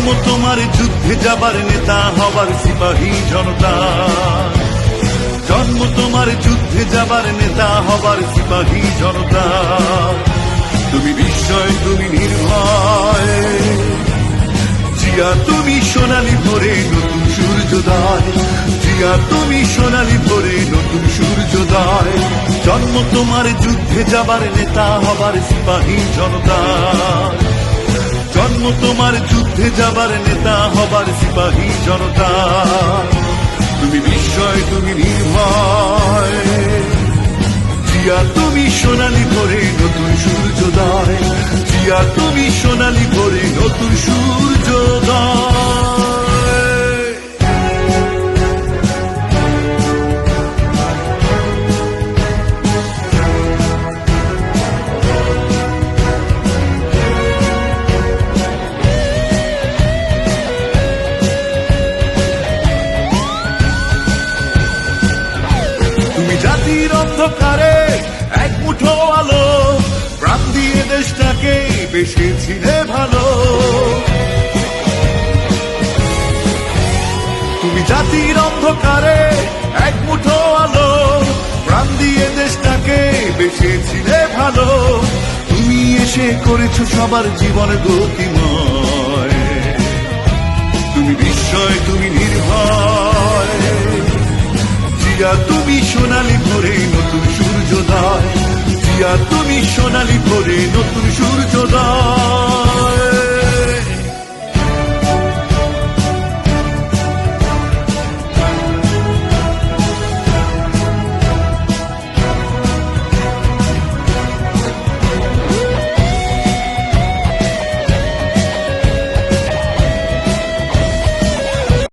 জন্ম তোমার যুদ্ধে যাবার নেতা হবার সিপাহী জনতা। জন্ম তোমার যুদ্ধে যাবার নেতা হবার সিপাহী জনতা। তুমি বিস্ময় তুমি নির্ভয়। জিয়া, তুমি সোনালি ভোরে নতুন সূর্যোদয়। জিয়া, তুমি সোনালি ভোরে নতুন সূর্যোদয়। জন্ম তোমার যুদ্ধে যাবার নেতা হবার সিপাহী জনতা। জন্ম তোমার যুদ্ধে যাবার নেতা হবার সিপাহী জনতা। তুমি বিস্ময় তুমি নির্ভয়। জিয়া, তুমি সোনালি ভোরে নতুন সূর্যোদয়। জিয়া, তুমি সোনালি ভোরে নতুন সূর্যোদয় অন্ধকারে এক মুঠো আলো প্রাণ দিয়ে দেশটাকে বেসেছিলে ভালো। তুমি জাতির অন্ধকারে এক মুঠো আলো প্রাণ দিয়ে দেশটাকে বেসেছিলে ভালো। তুমি এসে করেছ সবার জীবন গতিময় তুমি বিস্ময় তুমি নির্ভয়। জিয়া, তুমি সোনালি ভোরে জিয়া তুমি সোনালি ভরে নতুন সূর্যোদয়।